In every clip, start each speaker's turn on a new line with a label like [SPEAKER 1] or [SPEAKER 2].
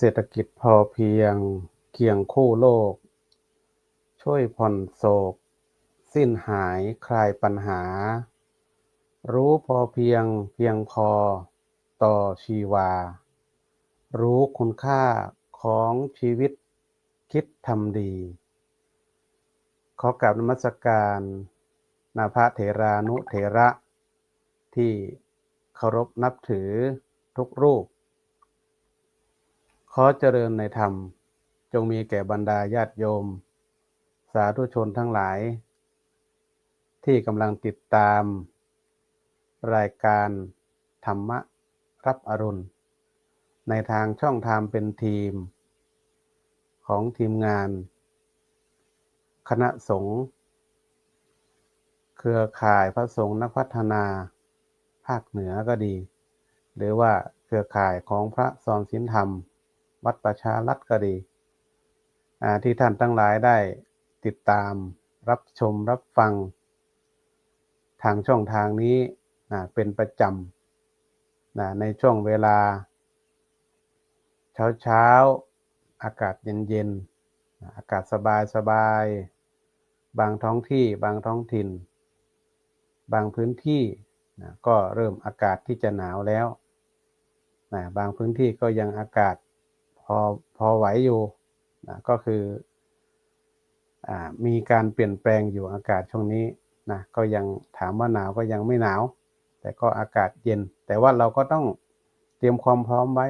[SPEAKER 1] เศรษฐกิจพอเพียง เคียงคู่โลก ช่วยผ่อนโศก สิ้นหายคลายปัญหา รู้พอเพียงเพียงพอ ต่อชีวา รู้คุณค่าของชีวิตคิดทำดี ขอกราบนมัสการนาพระเถรานุเถระ ที่เคารพนับถือทุกรูป ขอเจริญในธรรม จงมีแก่บรรดาญาติโยม สาธุชนทั้งหลาย ที่กำลังติดตาม รายการธรรมะรับอรุณ ในทางช่องทางเป็นทีม ของทีมงาน คณะสงฆ์เครือข่ายพระสงฆ์นักพัฒนา ภาคเหนือก็ดี หรือว่าเครือข่ายของพระสอนศีลธรรม วัดประชารัฐก็ดี ที่ท่านทั้งหลายได้ติดตามรับชมรับฟัง ทางช่องทางนี้นเป็นประจำนในช่วงเวลา เช้าเช้าๆอากาศเย็นเย็นๆอากาศสบายสบาย บางท้องที่บางท้องถิ่น บางพื้นที่นะก็เริ่มอากาศที่จะหนาวแล้วนะบางพื้นที่ก็ยังอากาศ พอพอไหวอยู่นะก็คืออมีการเปลี่ยนแปลงอยู่อากาศช่วงนี้นะก็ยังถามว่าหนาวก็ยังไม่หนาว แต่ก็อากาศเย็น แต่ว่าเราก็ต้องเตรียมความพร้อมไว้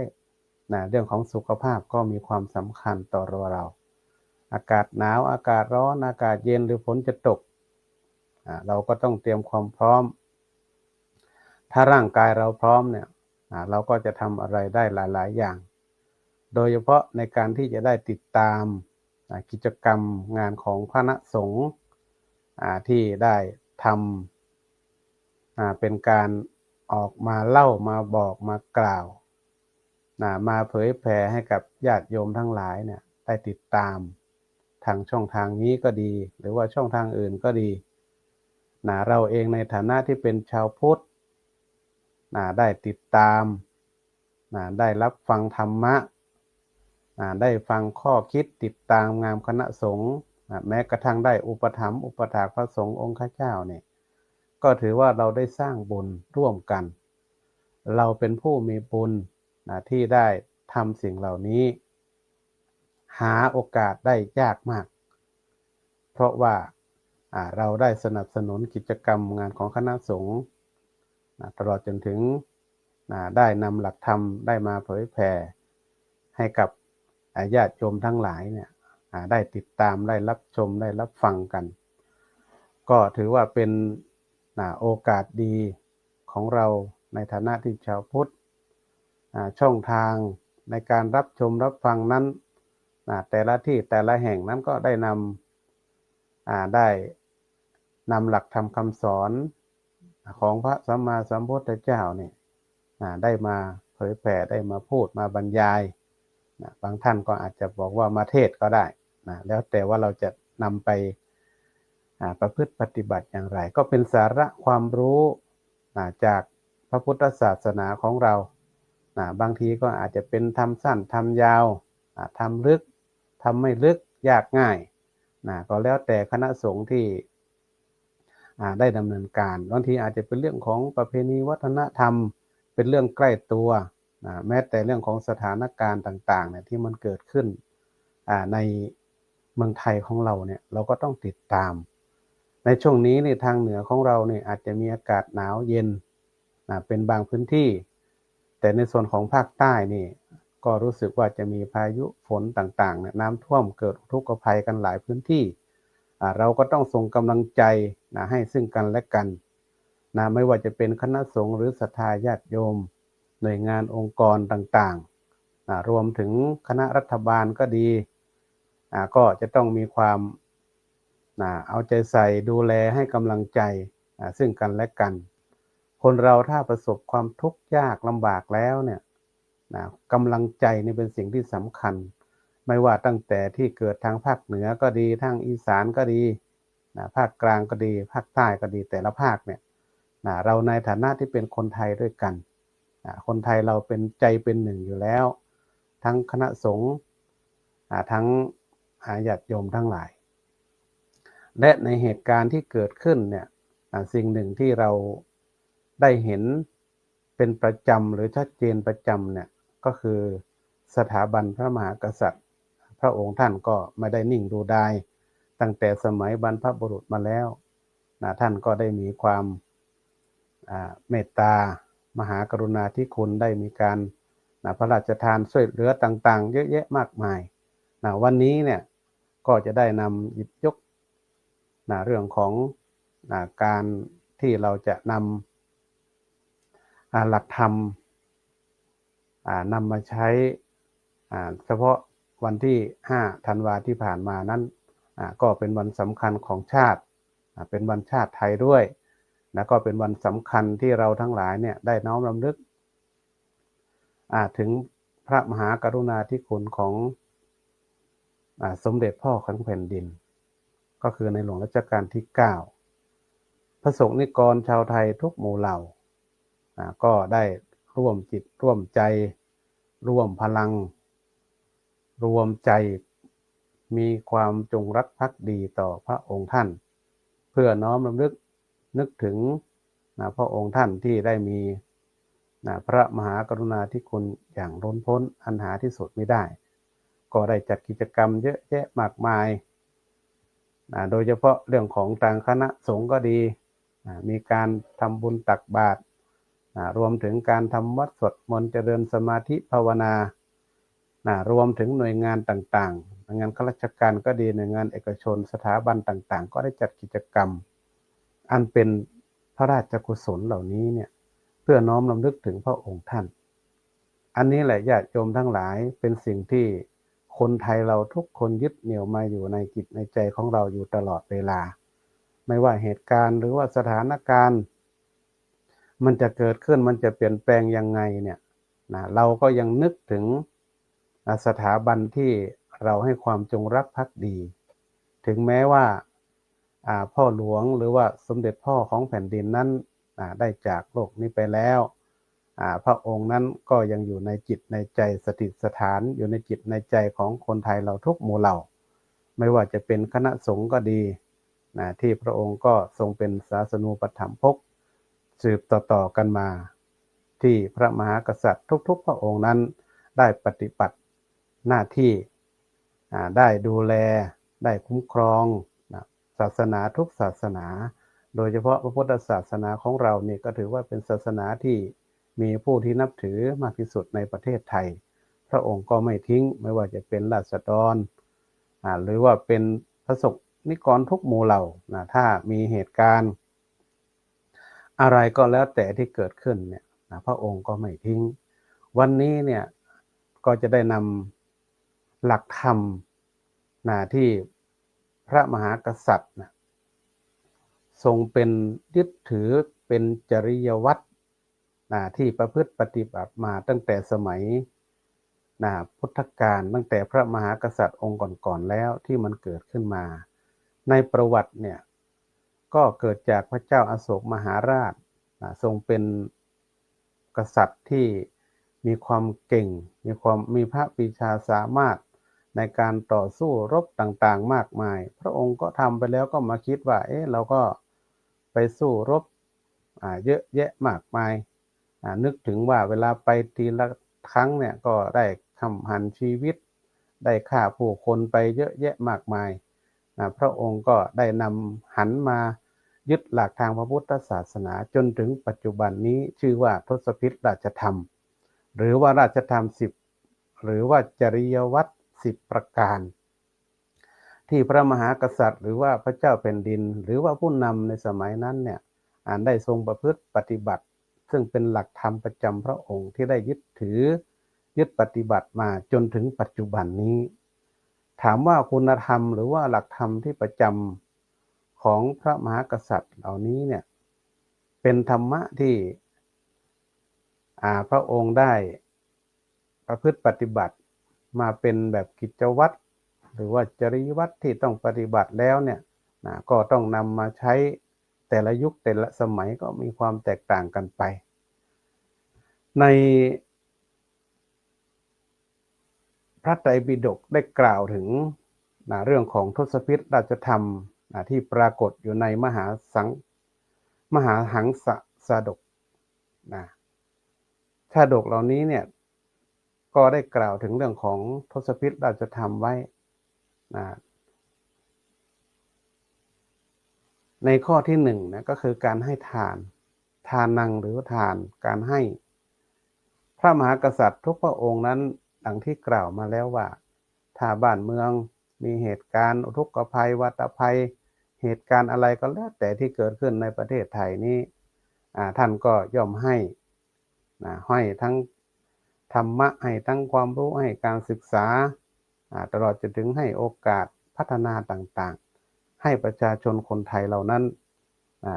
[SPEAKER 1] นะเรื่องของสุขภาพก็มีความสำคัญต่อเราเราอากาศหนาวอากาศร้อนอากาศเย็นหรือฝนจะตกเราก็ต้องเตรียมความพร้อม ถ้าร่างกายเราพร้อมเนี่ยเราก็จะทำอะไรได้หลาย ๆ อย่าง โดยเฉพาะในการที่จะได้ติดตามกิจกรรมงานของคณะสงฆ์อ่าที่ได้ทำเป็นการออกมาเล่ามาบอกมากล่าวมาเผยแผ่ให้กับญาติโยมทั้งหลายเนี่ยได้ติดตามทางช่องทางนี้ก็ดี หรือว่าช่องทางอื่นก็ดีนะเราเองในฐานะที่เป็นชาวพุทธนะได้ติดตามนะได้รับฟังธรรมะ ได้ฟังข้อคิดติดตามงามคณะสงฆ์แม้กระทั่งได้อุปถัมภ์อุปถากพระสงฆ์องค์ข้าเจ้าเนี่ยก็ถือว่าเราได้สร้างบุญร่วมกัน เราเป็นผู้มีบุญนะที่ได้ทำสิ่งเหล่านี้ หาโอกาสได้ยากมาก เพราะว่าเราได้สนับสนุนกิจกรรมงานของคณะสงฆ์ตลอดจนถึงได้นำหลักธรรมได้มาเผยแผ่ให้กับ ญาติโยมทั้งหลายเนี่ยได้ติดตามได้รับชมได้รับฟังกัน ก็ถือว่าเป็นโอกาสดีของเราในฐานะที่ชาวพุทธช่องทางในการรับชมรับฟังนั้นแต่ละที่แต่ละแห่งนั้นก็ได้นำได้นำหลักธรรมคำสอนของพระสัมมาสัมพุทธเจ้าเนี่ยได้มาเผยแผ่ได้มาพูดมาบรรยาย นะบางท่านก็อาจจะบอกว่ามาเทศก็ได้นะแล้วแต่ว่าเราจะนำไปประพฤติปฏิบัติอย่างไร ก็เป็นสาระความรู้นะจากพระพุทธศาสนาของเรานะบางทีก็อาจจะเป็นทำสั้นทำยาวอ่าทำลึกทำไม่ลึกยากง่ายนะก็แล้วแต่คณะสงฆ์ที่ได้ดำเนินการบางทีอาจจะเป็นเรื่องของประเพณีวัฒนธรรม เป็นเรื่องใกล้ตัว แม้แต่เรื่องของสถานการณ์ต่างๆเนี่ยที่มันเกิดขึ้นในเมืองไทยของเราเนี่ยเราก็ต้องติดตาม ในช่วงนี้เนี่ยทางเหนือของเราเนี่ยอาจจะมีอากาศหนาวเย็นนะเป็นบางพื้นที่ แต่ในส่วนของภาคใต้นี่ก็รู้สึกว่าจะมีพายุฝนต่างๆเนี่ยน้ำท่วมเกิดอุทุกภัยกันหลายพื้นที่ เราก็ต้องส่งกำลังใจนะให้ซึ่งกันและกันนะไม่ว่าจะเป็นคณะสงฆ์หรือศรัทธาญาติโยม หน่วยงานองค์กรต่างๆ รวมถึงคณะรัฐบาลก็ดี ก็จะต้องมีความเอาใจใส่ดูแลให้กำลังใจซึ่งกันและกัน คนเราถ้าประสบความทุกข์ยากลำบากแล้วเนี่ยกำลังใจนี่เป็นสิ่งที่สำคัญ ไม่ว่าตั้งแต่ที่เกิดทางภาคเหนือก็ดีทางอีสานก็ดีนะภาคกลางก็ดี ภาคใต้ก็ดีแต่ละภาคเนี่ยนะเราในฐานะที่เป็นคนไทยด้วยกัน คนไทยเราเป็นใจเป็นหนึ่งอยู่แล้ว ทั้งคณะสงฆ์ทั้งอาญาติโยมทั้งหลาย และในเหตุการณ์ที่เกิดขึ้นเนี่ยสิ่งหนึ่งที่เราได้เห็นเป็นประจำหรือชัดเจนประจำเนี่ยก็คือสถาบันพระมหากษัตริย์ พระองค์ท่านก็ไม่ได้นิ่งดูดายตั้งแต่สมัยบรรพบุรุษมาแล้วนะท่านก็ได้มีความเมตตา มหากรุณาธิคุณได้มีการนะพระราชทานช่วยเหลือต่างๆ เยอะแยะมากมายนะวันนี้เนี่ยก็จะได้นำหยิบยกนะเรื่องของนะการที่เราจะนำหลักธรรมนำมาใช้เฉพาะวันที่5ธันวาที่ผ่านมานั้นก็เป็นวันสำคัญของชาติ เป็นวันชาติไทยด้วย แล้วก็เป็นวันสำคัญที่เราทั้งหลายเนี่ยได้น้อมรำลึกถึงพระมหากรุณาธิคุณของอสมเด็จพ่อของแผ่นดิน ก็คือในหลวงรัชกาลที่ 9 พระสงฆ์นิกรชาวไทยทุกหมู่เหล่า ก็ได้ร่วมจิตร่วมใจ ร่วมพลัง รวมใจมีความจงรักภักดีต่อพระองค์ท่าน เพื่อน้อมรำลึก นึกถึงนะพระองค์ท่านที่ได้มีนะพระมหากรุณาธิคุณอย่างล้นพ้นอันหาที่สุดไม่ได้ ก็ได้จัดกิจกรรมเยอะแยะมากมายนะโดยเฉพาะเรื่องของทางคณะสงฆ์ก็ดีนะมีการทำบุญตักบาตรนะรวมถึงการทำวัดสวดมนต์เจริญสมาธิภาวนานะรวมถึงหน่วยงานต่างๆหน่วยงานข้าราชการก็ดีหน่วยงานเอกชน สถาบันต่างๆ ก็ได้จัดกิจกรรม อันเป็นพระราชกุศลเหล่านี้เนี่ยเพื่อน้อมรำลึกถึงพระองค์ท่าน อันนี้แหละญาติโยมทั้งหลายเป็นสิ่งที่คนไทยเราทุกคนยึดเหนี่ยวมาอยู่ในจิตในใจของเราอยู่ตลอดเวลา ไม่ว่าเหตุการณ์หรือว่าสถานการณ์ มันจะเกิดขึ้นมันจะเปลี่ยนแปลงยังไงเนี่ยนะเราก็ยังนึกถึงสถาบันที่เราให้ความจงรักภักดี ถึงแม้ว่า พ่อหลวงหรือว่าสมเด็จพ่อของแผ่นดินนั้นได้จากโลกนี้ไปแล้วพระองค์นั้นก็ยังอยู่ในจิตในใจสถิตสถานอยู่ในจิตในใจของคนไทยเราทุกหมู่เหล่า ไม่ว่าจะเป็นคณะสงฆ์ก็ดีนะที่พระองค์ก็ทรงเป็นศาสนูปถัมภกสืบต่อๆกันมา ที่พระมหากษัตริย์ทุกๆ พระองค์นั้นได้ปฏิบัติหน้าที่ได้ดูแลได้คุ้มครอง ศาสนาทุกศาสนา โดยเฉพาะพระพุทธศาสนาของเราเนี่ยก็ถือว่าเป็นศาสนาที่มีผู้ที่นับถือมากที่สุดในประเทศไทย พระองค์ก็ไม่ทิ้งไม่ว่าจะเป็นราษฎรหรือว่าเป็นพระสงฆ์นิกรทุกหมู่เหล่านะถ้ามีเหตุการณ์ อะไรก็แล้วแต่ที่เกิดขึ้นเนี่ยนะพระองค์ก็ไม่ทิ้ง วันนี้เนี่ยก็จะได้นำหลักธรรมนะที่ พระมหากษัตริย์นะทรงเป็นยึดถือเป็นจริยวัตรนะที่ประพฤติปฏิบัติมาตั้งแต่สมัยนะพุทธกาลตั้งแต่พระมหากษัตริย์องค์ก่อนๆแล้วที่มันเกิดขึ้นมา ในประวัติเนี่ยก็เกิดจากพระเจ้าอาโศกมหาราชนะทรงเป็นกษัตริย์ที่มีความเก่ง มีความมีพระปีชาสามารถ ในการต่อสู้รบต่างๆ มากมาย พระองค์ก็ทำไปแล้วก็มาคิดว่า เอ๊ะเราก็ไปสู้รบเยอะแยะมากมาย นึกถึงว่าเวลาไปทีละครั้งเนี่ยก็ได้ทำหันชีวิต ได้ฆ่าผู้คนไปเยอะแยะมากมายพระองค์ก็ได้นำหันมายึดหลักทางพระพุทธศาสนาจนถึงปัจจุบันนี้ชื่อว่าทศพิธราชธรรม หรือว่าราชธรรมสิบหรือว่าจริยวัตร สิบประการ ที่พระมหากษัตริย์ หรือว่าพระเจ้าแผ่นดิน หรือว่าผู้นำในสมัยนั้นเนี่ยอ่านได้ทรงประพฤติปฏิบัติ ซึ่งเป็นหลักธรรมประจำพระองค์ที่ได้ยึดถือยึดปฏิบัติมาจนถึงปัจจุบันนี้ ถามว่าคุณธรรมหรือว่าหลักธรรมที่ประจำของพระมหากษัตริย์เหล่านี้เนี่ยเป็นธรรมะที่พระองค์ได้ประพฤติปฏิบัติ มาเป็นแบบกิจวัตรหรือว่าจริยวัตรที่ต้องปฏิบัติแล้วเนี่ยนะก็ต้องนำมาใช้แต่ละยุคแต่ละสมัยก็มีความแตกต่างกันไป ในพระไตรปิฎกได้กล่าวถึงนะเรื่องของทศพิธราชธรรมนะที่ปรากฏอยู่ในมหาสังมหาหังสะสาดกนะชาดกเหล่านี้เนี่ย ก็ได้กล่าวถึงเรื่องของทศพิธราชธรรมไว้นะในข้อที่หนึ่งนะก็คือการให้ทาน ทานังหรือทานการให้ พระมหากษัตริย์ทุกพระองค์นั้นดังที่กล่าวมาแล้วว่า ถ้าบ้านเมืองมีเหตุการณ์อุทกภัยวัตภัย เหตุการณ์อะไรก็แล้วแต่ที่เกิดขึ้นในประเทศไทยนี้ท่านก็ย่อมให้นะให้ทั้ง ธรรมะให้ทั้งความรู้ให้การศึกษา ตลอดจนถึงให้โอกาสพัฒนาต่างๆ ให้ประชาชนคนไทยเหล่านั้น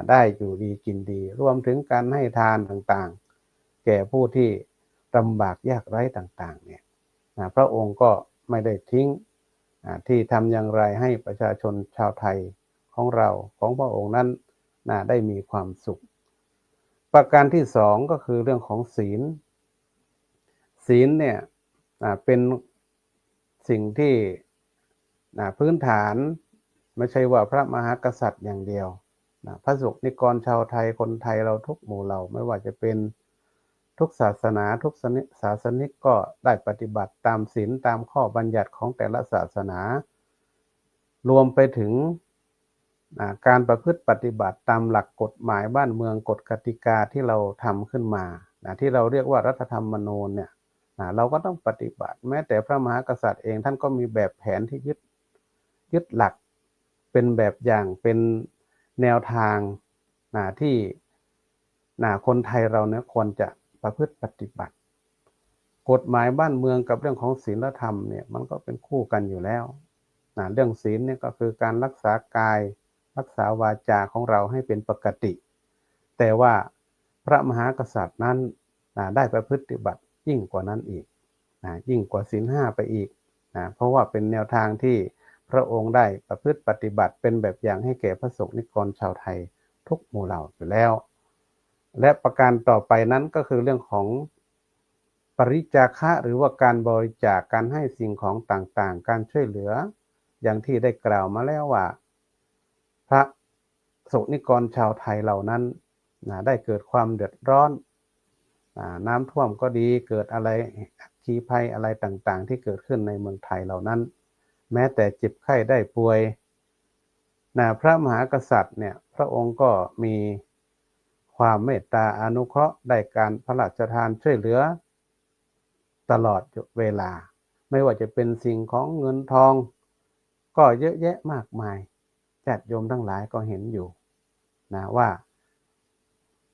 [SPEAKER 1] ได้อยู่ดีกินดี รวมถึงการให้ทานต่างๆ แก่ผู้ที่ลำบากยากไร้ต่างๆเนี่ยพระองค์ก็ไม่ได้ทิ้งที่ทำอย่างไรให้ประชาชนชาวไทยของเราของพระองค์นั้นได้มีความสุข ประการที่สองก็คือเรื่องของศีล ศีลเนี่ยเป็นสิ่งที่พื้นฐานไม่ใช่ว่าพระมหากษัตริย์อย่างเดียวพระสุนิกรชาวไทยคนไทยเราทุกหมู่เหล่าไม่ว่าจะเป็นทุกศาสนาทุกศาสนิกก็ได้ปฏิบัติตามศีลตามข้อบัญญัติของแต่ละศาสนา รวมไปถึงการประพฤติปฏิบัติตามหลักกฎหมายบ้านเมืองกฎกติกาที่เราทำขึ้นมาที่เราเรียกว่ารัฐธรรมนูญเนี่ย เราก็ต้องปฏิบัติ แม้แต่พระมหากษัตริย์เองท่านก็มีแบบแผนที่ยึดยึดหลักเป็นแบบอย่างเป็นแนวทางที่คนไทยเราเนี่ยควรจะประพฤติปฏิบัติ กฎหมายบ้านเมืองกับเรื่องของศีลธรรมเนี่ยมันก็เป็นคู่กันอยู่แล้วนะเรื่องศีลเนี่ยก็คือการรักษากาย รักษาวาจาของเราให้เป็นปกติ แต่ว่าพระมหากษัตริย์นั้นนะได้ประพฤติบัติ ยิ่งกว่านั้นอีกนะยิ่งกว่าศีลห้าไปอีกนะเพราะว่าเป็นแนวทางที่พระองค์ได้ประพฤติปฏิบัติเป็นแบบอย่างให้แก่พระสงฆ์นิกรชาวไทยทุกหมู่เหล่าอยู่แล้ว และประการต่อไปนั้นก็คือเรื่องของปริจาคะหรือว่าการบริจาคการให้สิ่งของต่างๆ การช่วยเหลือ อย่างที่ได้กล่าวมาแล้วว่า พระสุนิกรชาวไทยเหล่านั้นนะได้เกิดความเดือดร้อน น้ำท่วมก็ดีเกิดอะไรขีภัยอะไรต่างๆ ที่เกิดขึ้นในเมืองไทยเหล่านั้น แม้แต่เจ็บไข้ได้ป่วยนะพระมหากษัตริย์เนี่ยพระองค์ก็มีความเมตตาอนุเคราะห์ได้การพระราชทานช่วยเหลือ ตลอดเวลา ไม่ว่าจะเป็นสิ่งของเงินทอง ก็เยอะแยะมากมายจัดโยมทั้งหลายก็เห็นอยู่นะว่า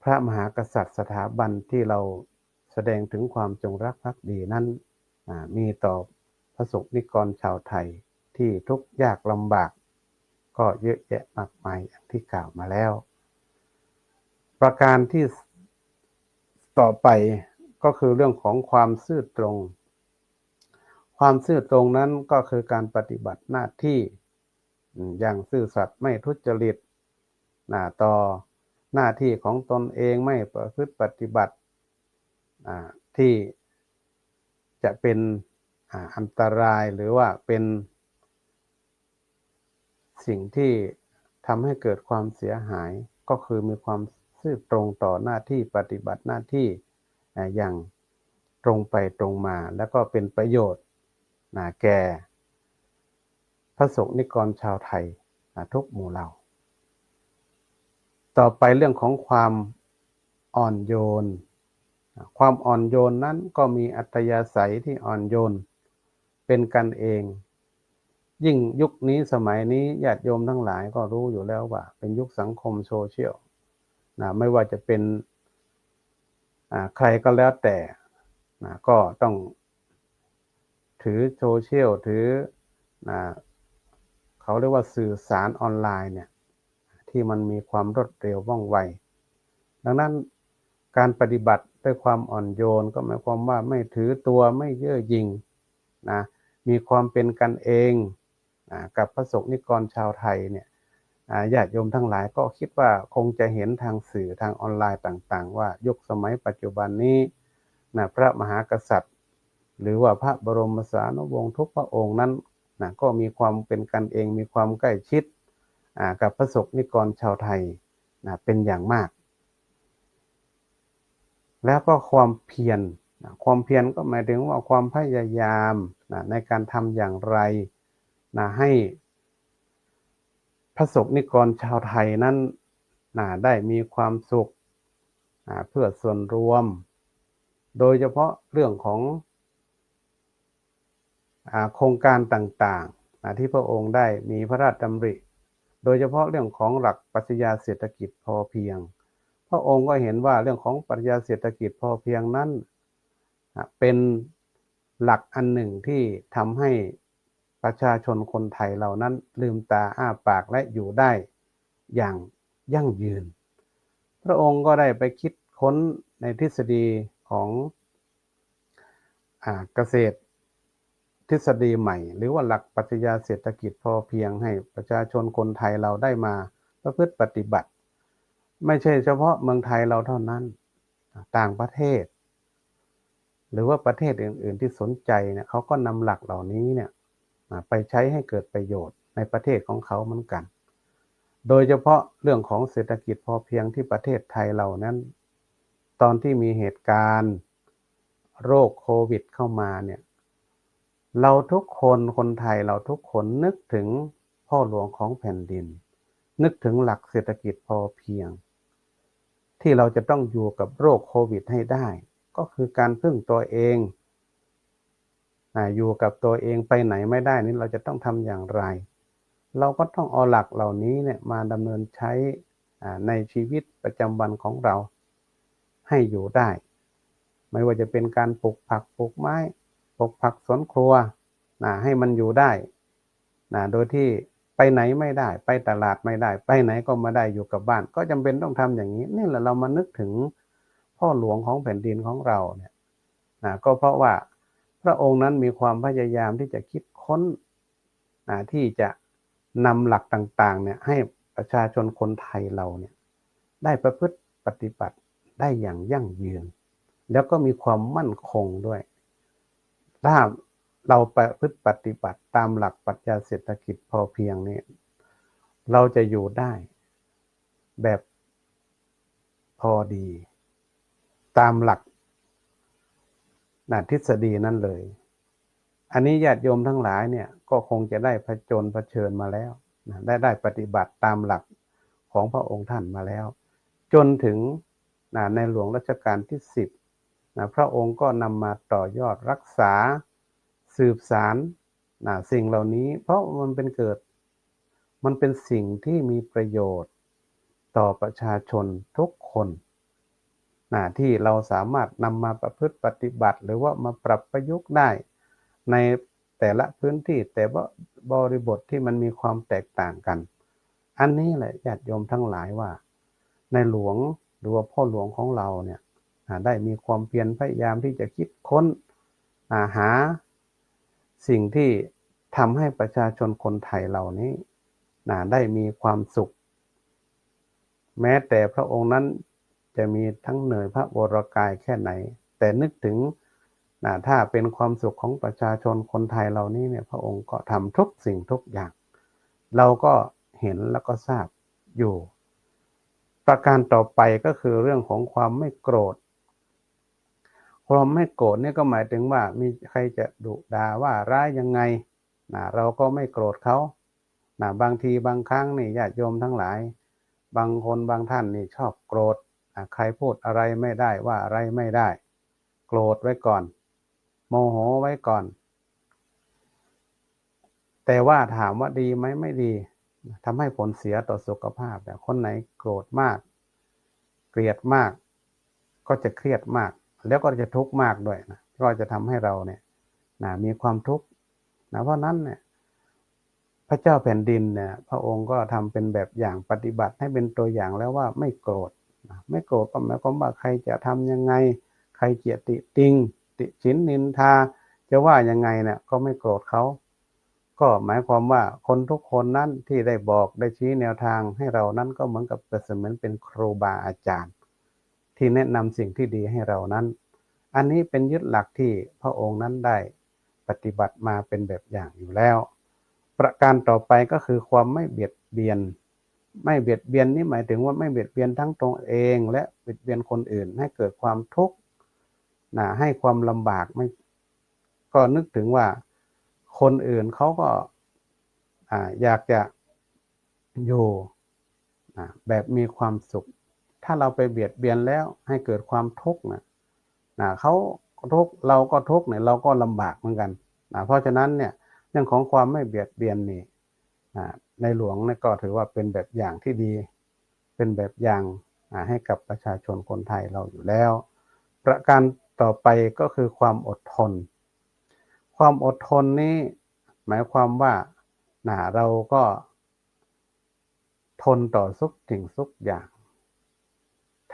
[SPEAKER 1] พระมหากษัตริย์สถาบันที่เราแสดงถึงความจงรักภักดีนั้นมีต่อพระสงฆ์นิกรชาวไทยที่ทุกข์ยากลำบาก ก็เยอะแยะมากมายอย่างที่กล่าวมาแล้ว ประการที่ต่อไปก็คือเรื่องของความซื่อตรง ความซื่อตรงนั้นก็คือการปฏิบัติหน้าที่อย่างซื่อสัตย์ไม่ทุจริตต่อ หน้าที่ของตนเองไม่ประพฤติปฏิบัติที่จะเป็นอันตรายหรือว่าเป็น สิ่งที่ทำให้เกิดความเสียหายก็คือมีความซื่อตรงต่อหน้าที่ปฏิบัติหน้าที่อย่างตรงไปตรงมา แล้วก็เป็นประโยชน์แก่พระสงฆ์นิกรชาวไทยทุกหมู่เหล่า ต่อไปเรื่องของความอ่อนโยน ความอ่อนโยนนั้นก็มีอัตยาศัยที่อ่อนโยน เป็นกันเอง ยิ่งยุคนี้สมัยนี้ญาติโยมทั้งหลายก็รู้อยู่แล้วว่า เป็นยุคสังคมโซเชียลนะไม่ว่าจะเป็นใครก็แล้วแต่นะก็ต้อง ถือโซเชียลถือนะเขาเรียกว่าสื่อสารออนไลน์เนี่ย ที่มันมีความรวดเร็วว่องไว ดังนั้นการปฏิบัติด้วยความอ่อนโยนก็หมายความว่าไม่ถือตัวไม่เย่อหยิ่งนะมีความเป็นกันเองนะกับพระสงฆ์นิกรชาวไทยเนี่ยญาติโยมทั้งหลายก็คิดว่าคงจะเห็นทางสื่อทางออนไลน์ต่างๆ ว่ายุคสมัยปัจจุบันนี้นะพระมหากษัตริย์ หรือว่าพระบรมสารีวงศ์ทุกพระองค์นั้นนะก็มีความเป็นกันเองมีความใกล้ชิด กับพระสงฆ์นิกรชาวไทยนะเป็นอย่างมาก แล้วก็ความเพียรนะความเพียรก็หมายถึงว่าความพยายามนะในการทำอย่างไรนะให้พระสงฆ์นิกรชาวไทยนั้นนะได้มีความสุขนะเพื่อส่วนรวม โดยเฉพาะเรื่องของอโครงการต่างๆนะที่พระองค์ได้มีพระราชดำริ โดยเฉพาะเรื่องของหลักปรัชญาเศรษฐกิจพอเพียง พระองค์ก็เห็นว่าเรื่องของปรัชญาเศรษฐกิจพอเพียงนั้น เป็นหลักอันหนึ่งที่ทำให้ประชาชนคนไทยเหล่านั้นลืมตาอ้าปากและอยู่ได้อย่างยั่งยืน พระองค์ก็ได้ไปคิดค้นในทฤษฎีของอเกษตร ทฤษฎีใหม่ หรือว่าหลักปรัชญาเศรษฐกิจพอเพียงให้ประชาชนคนไทยเราได้มาประพฤติปฏิบัติ ไม่ใช่เฉพาะเมืองไทยเราเท่านั้น ต่างประเทศ หรือว่าประเทศอื่น ๆ ที่สนใจเนี่ยเขาก็นำหลักเหล่านี้เนี่ยไปใช้ให้เกิดประโยชน์ในประเทศของเขาเหมือนกัน โดยเฉพาะเรื่องของเศรษฐกิจพอเพียงที่ประเทศไทยเรานั้น ตอนที่มีเหตุการณ์ โรคโควิดเข้ามาเนี่ย เราทุกคนคนไทยเราทุกคนนึกถึงพ่อหลวงของแผ่นดิน นึกถึงหลักเศรษฐกิจพอเพียง ที่เราจะต้องอยู่กับโรคโควิดให้ได้ ก็คือการพึ่งตัวเองอยู่กับตัวเองไปไหนไม่ได้นี่เราจะต้องทำอย่างไร เราก็ต้องเอาหลักเหล่านี้เนี่ยมาดำเนินใช้ในชีวิตประจำวันของเราให้อยู่ได้ ไม่ว่าจะเป็นการปลูกผักปลูกไม้ ปลูกผักสวนครัวนะให้มันอยู่ได้นะโดยที่ไปไหนไม่ได้ ไปตลาดไม่ได้ ไปไหนก็มาได้อยู่กับบ้าน ก็จำเป็นต้องทำอย่างนี้ นี่แหละเรามานึกถึงพ่อหลวงของแผ่นดินของเราเนี่ยนะก็เพราะว่าพระองค์นั้นมีความพยายามที่จะคิดค้นะที่จะนำหลักต่างๆเนี่ยให้ประชาชนคนไทยเราเนี่ยได้ประพฤติปฏิบัติได้อย่างยั่งยืน แล้วก็มีความมั่นคงด้วย ถ้าเราประพฤติปฏิบัติตามหลักปรัชญาเศรษฐกิจพอเพียงนี่เราจะอยู่ได้แบบพอดี ตามหลักนะทฤษฎีนั้นเลย อันนี้ญาติโยมทั้งหลายเนี่ยก็คงจะได้ผจญเผชิญมาแล้วนะได้ได้ปฏิบัติตามหลักของพระองค์ท่านมาแล้ว จนถึงนะในหลวงรัชกาลที่สิบ นะพระองค์ก็นำมาต่อยอดรักษาสืบสารนะสิ่งเหล่านี้ เพราะมันเป็นเกิด มันเป็นสิ่งที่มีประโยชน์ต่อประชาชนทุกคนนะที่เราสามารถนำมาประพฤติปฏิบัติ หรือว่ามาปรับประยุกต์ได้ ในแต่ละพื้นที่แต่ว่าบริบทที่มันมีความแตกต่างกัน อันนี้แหละญาติโยมทั้งหลายว่า ในหลวงหรือว่าพ่อหลวงของเราเนี่ย ได้มีความเพียรพยายามที่จะคิดค้นหาสิ่งที่ทำให้ประชาชนคนไทยเหล่านี้ได้มีความสุข แม้แต่พระองค์นั้นจะมีทั้งเหนื่อยพระวรกายแค่ไหน แต่นึกถึงนะถ้าเป็นความสุขของประชาชนคนไทยเหล่านี้เนี่ยพระองค์ก็ทำทุกสิ่งทุกอย่าง เราก็เห็นแล้วก็ทราบอยู่ ประการต่อไปก็คือเรื่องของความไม่โกรธ ความไม่โกรธนี่ก็หมายถึงว่ามีใครจะดุด่าว่าร้ายยังไงนะเราก็ไม่โกรธเขานะบางทีบางครั้งนี่ญาติโยมทั้งหลาย บางคนบางท่านนี่ชอบโกรธใครพูดอะไรไม่ได้ว่าอะไรไม่ได้ โกรธไว้ก่อน โมโหไว้ก่อน แต่ว่าถามว่าดีไหมไม่ดีทำให้ผลเสียต่อสุขภาพแต่คนไหนโกรธมาก เกลียดมาก ก็จะเครียดมาก แล้วก็จะทุกข์มากด้วยนะก็จะทำให้เราเนี่ยนะมีความทุกข์นะเพราะนั้นเนี่ยพระเจ้าแผ่นดินเนี่ยพระองค์ก็ทำเป็นแบบอย่างปฏิบัติให้เป็นตัวอย่างแล้วว่าไม่โกรธไม่โกรธก็หมายความว่าใครจะทำยังไง ใครเจียติติง ติชินนินทา จะว่ายังไงเนี่ยก็ไม่โกรธเขา ก็หมายความว่าคนทุกคนนั้นที่ได้บอกได้ชี้แนวทางให้เรานั้นก็เหมือนกับเปรียบเสมือนเป็นครูบาอาจารย์ ที่แนะนำสิ่งที่ดีให้เรานั้น อันนี้เป็นยึดหลักที่พระองค์นั้นได้ปฏิบัติมาเป็นแบบอย่างอยู่แล้ว ประการต่อไปก็คือความไม่เบียดเบียน ไม่เบียดเบียนนี่หมายถึงว่าไม่เบียดเบียนทั้งตนเอง และเบียดเบียนคนอื่น ให้เกิดความทุกข์นะให้ความลำบากไม่ก็นึกถึงว่าคนอื่นเขาก็ออยากจะอยู่แบบมีความสุข ถ้าเราไปเบียดเบียนแล้วให้เกิดความทุกข์นะนะเขาทุกข์เราก็ทุกข์เนี่ยเราก็ลำบากเหมือนกันนะเพราะฉะนั้นเนี่ยเรื่องของความไม่เบียดเบียนนี่นะในหลวงเนี่ยก็ถือว่าเป็นแบบอย่างที่ดี เป็นแบบอย่างอ่าให้กับประชาชนคนไทยเราอยู่แล้ว ประการต่อไปก็คือความอดทน ความอดทนนี้หมายความว่านะเราก็ทนต่อสุขถึงสุขอย่าง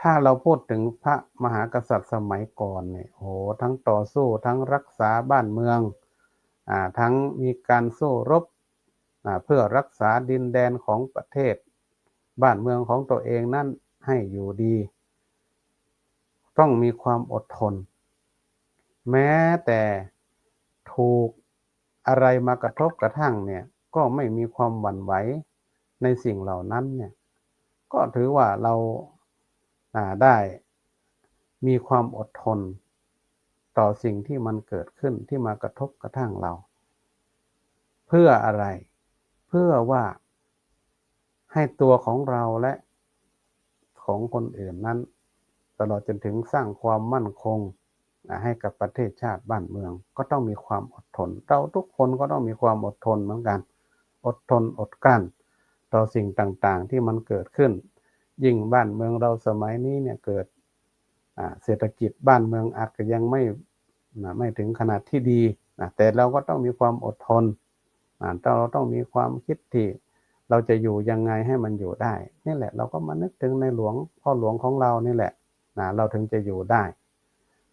[SPEAKER 1] ถ้าเราพูดถึงพระมหากษัตริย์สมัยก่อนเนี่ยโอ้ทั้งต่อสู้ทั้งรักษาบ้านเมืองอ่าทั้งมีการสู้รบอ่าเพื่อรักษาดินแดนของประเทศ บ้านเมืองของตัวเองนั่นให้อยู่ดี ต้องมีความอดทน แม้แต่ถูกอะไรมากระทบกระทั่งเนี่ยก็ไม่มีความหวั่นไหวในสิ่งเหล่านั้นเนี่ยก็ถือว่าเรา ได้ มีความอดทน ต่อสิ่งที่มันเกิดขึ้นที่มากระทบกระทั่งเรา เพื่ออะไร เพื่อว่าให้ตัวของเราและของคนอื่นนั้น ตลอดจนถึงสร้างความมั่นคงให้กับประเทศชาติบ้านเมือง ก็ต้องมีความอดทน เราทุกคนก็ต้องมีความอดทนเหมือนกัน อดทนอดกลั้น ต่อสิ่งต่างๆที่มันเกิดขึ้น ยิ่งบ้านเมืองเราสมัยนี้เนี่ยเกิดเศรษฐกิจบ้านเมืองอาจจะยังไม่ไม่ถึงขนาดที่ดีแต่เราก็ต้องมีความอดทนเราต้องมีความคิดที่เราจะอยู่ยังไงให้มันอยู่ได้ นี่แหละเราก็มานึกถึงในหลวงพ่อหลวงของเรานี่แหละเราถึงจะอยู่ได้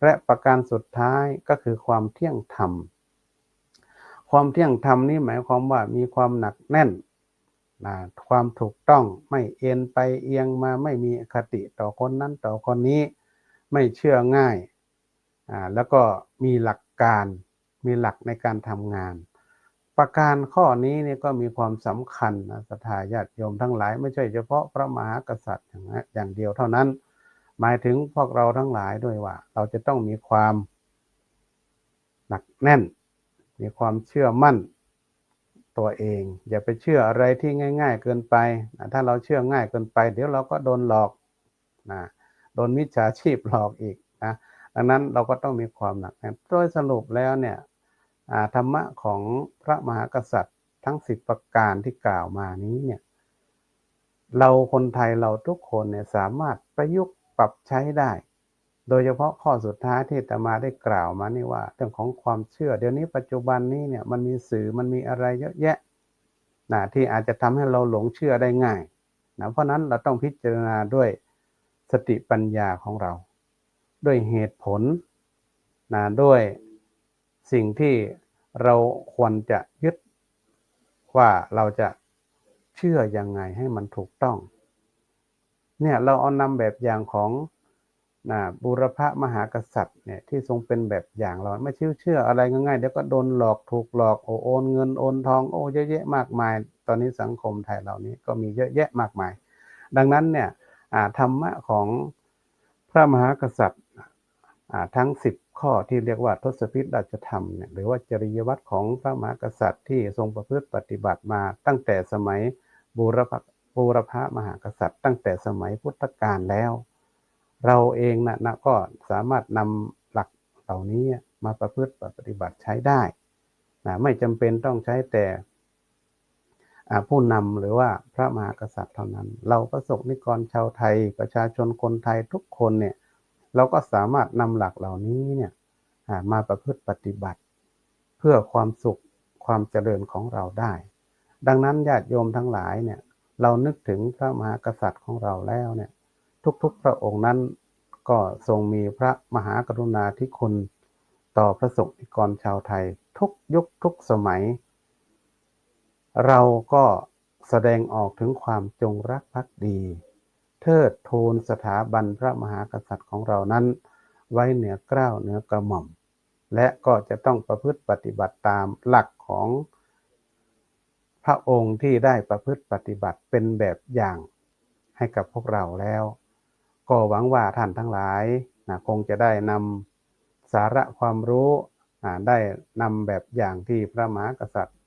[SPEAKER 1] และประการสุดท้ายก็คือความเที่ยงธรรม ความเที่ยงธรรมนี่หมายความว่ามีความหนักแน่น นะความถูกต้องไม่เอ็นไปเอียงมาไม่มีคติต่อคนนั้นต่อคนนี้ไม่เชื่อง่ายอ่าแล้วก็มีหลักการมีหลักในการทำงาน ประการข้อนี้เนี่ยก็มีความสำคัญนะสถาญาติโยมทั้งหลาย ไม่ใช่เฉพาะพระมหากษัตริย์อย่างเดียวเท่านั้น หมายถึงพวกเราทั้งหลายด้วยว่า เราจะต้องมีความหนักแน่น มีความเชื่อมั่น ตัวเอง อย่าไปเชื่ออะไรที่ง่าย ๆ เกินไปนะถ้าเราเชื่อง่ายเกินไป เดี๋ยวเราก็โดนหลอกนะโดนมิจฉาชีพหลอกอีกนะดังนั้นเราก็ต้องมีความหนักแน่นโดยสรุปแล้วเนี่ยธรรมะของพระมหากษัตริย์ทั้งสิบประการที่กล่าวมานี้เนี่ยเราคนไทยเราทุกคนเนี่ยสามารถประยุกต์ปรับใช้ได้ โดยเฉพาะข้อสุดท้ายที่ตมาได้กล่าวมานี่ว่า เรื่องของความเชื่อ เดี๋ยวนี้ปัจจุบันนี้เนี่ยมันมีสื่อมันมีอะไรเยอะแยะนะที่อาจจะทำให้เราหลงเชื่อได้ง่ายนะเพราะนั้นเราต้องพิจารณาด้วยสติปัญญาของเรา ด้วยเหตุผลนะด้วยสิ่งที่เราควรจะยึดว่าเราจะเชื่อยังไงให้มันถูกต้อง เนี่ยเราเอานำแบบอย่างของ นะบุรพมหากษัตริย์เนี่ยที่ทรงเป็นแบบอย่างเราไม่เชื่อเชื่ออะไรง่ายๆเดี๋ยวก็โดนหลอกถูกหลอกโอนเงินโอนทองโอ้เยอะแยะมากมาย ตอนนี้สังคมไทยเหล่านี้ก็มีเยอะแยะมากมาย ดังนั้นเนี่ยธรรมะของพระมหากษัตริย์ทั้งสิบข้อที่เรียกว่าทศพิธราชธรรมเนี่ยหรือว่าจริยวัตรของพระมหากษัตริย์ที่ทรงประพฤติปฏิบัติมาตั้งแต่สมัยบูรพบูรพมหากษัตริย์ ตั้งแต่สมัยพุทธกาลแล้ว เราเองนะนะก็สามารถนำหลักเหล่านี้มาประพฤติปฏิบัติใช้ได้นะไม่จำเป็นต้องใช้แต่ผู้นำหรือว่าพระมหากษัตริย์เท่านั้น เราประสบนิกรชาวไทย ประชาชนคนไทยทุกคนเนี่ยเราก็สามารถนำหลักเหล่านี้เนี่ยมาประพฤติปฏิบัติ เพื่อความสุขความเจริญของเราได้ ดังนั้นญาติโยมทั้งหลายเนี่ยเรานึกถึงพระมหากษัตริย์ของเราแล้วเนี่ย ทุกๆ พระองค์นั้น ก็ทรงมีพระมหากรุณาธิคุณ ต่อพระสงฆ์กรชาวไทย ทุกยุคทุกสมัย เราก็แสดงออกถึงความจงรักภักดี เทิดทูนสถาบันพระมหากษัตริย์ของเรานั้น ไว้เหนือเกล้าวเหนือกระหม่อม และก็จะต้องประพฤติปฏิบัติตามหลักของพระองค์ที่ได้ประพฤติปฏิบัติเป็นแบบอย่างให้กับพวกเราแล้ว ก็หวังว่าท่านทั้งหลายนะคงจะได้นำสาระความรู้อ่าได้นำแบบอย่างที่พระมหากษัตริย์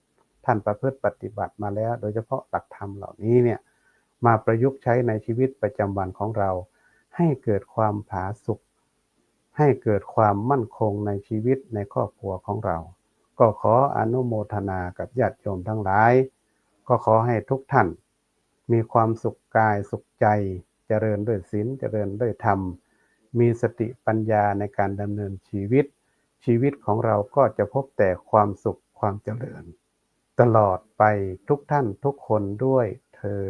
[SPEAKER 1] ท่านประพฤติปฏิบัติมาแล้ว โดยเฉพาะหลักธรรมเหล่านี้เนี่ยมาประยุกต์ใช้ในชีวิตประจำวันของเรา ให้เกิดความผาสุกให้เกิดความมั่นคงในชีวิตในครอบครัวของเรา ก็ขออนุโมทนากับญาติโยมทั้งหลาย ก็ขอให้ทุกท่าน มีความสุขกายสุขใจ จริญด้วยศีลเจริญด้วยธรรม มีสติปัญญาในการดำเนินชีวิต ชีวิตของเราก็จะพบแต่ความสุขความเจริญ ตลอดไปทุกท่านทุกคนด้วยเทอ